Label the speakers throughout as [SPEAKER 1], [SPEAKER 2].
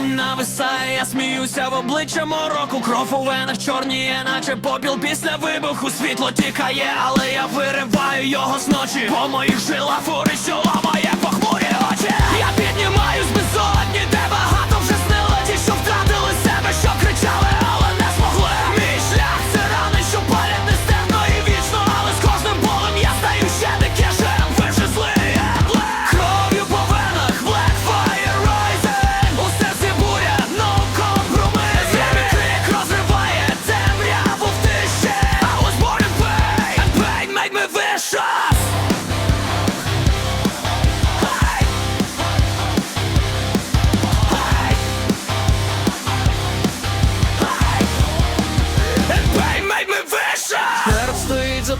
[SPEAKER 1] тінь нависає, я сміюся в обличчя мороку. Кров у венах чорніє, наче попіл після вибуху. Світло тікає, але я вириваю його з ночі. По моїх жилах фури лаває похмурі очі. Я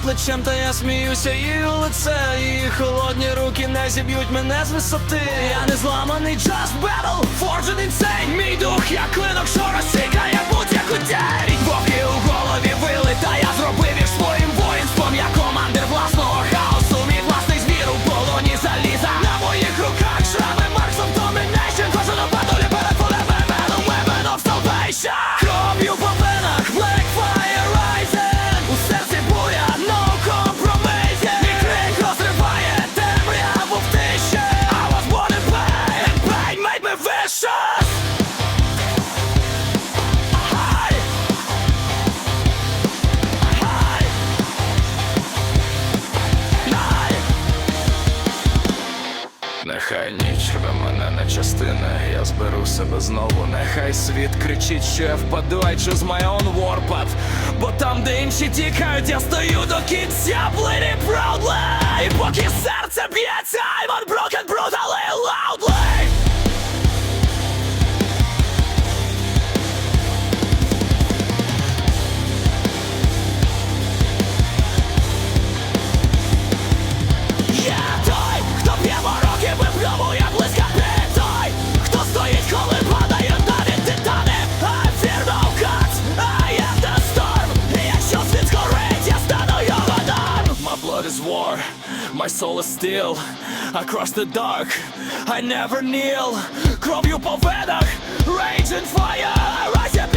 [SPEAKER 1] плечем, та я сміюся її у лице Її холодні руки не зіб'ють мене з висоти. Я не зламаний just battle, forged insane. Мій дух як клинок, що розсікає
[SPEAKER 2] Нехай ніч рве мене на частини, я зберу себе знову. Нехай світ кричить, що я впаду, I choose my own warpath.
[SPEAKER 1] Бо там, де інші тікають, я стою до кінця. Bleeding proudly І поки серце б'ється. I'm unbroken brutally my soul is steel Across the dark, I never kneel Кров'ю по венах, rage and fire Раз я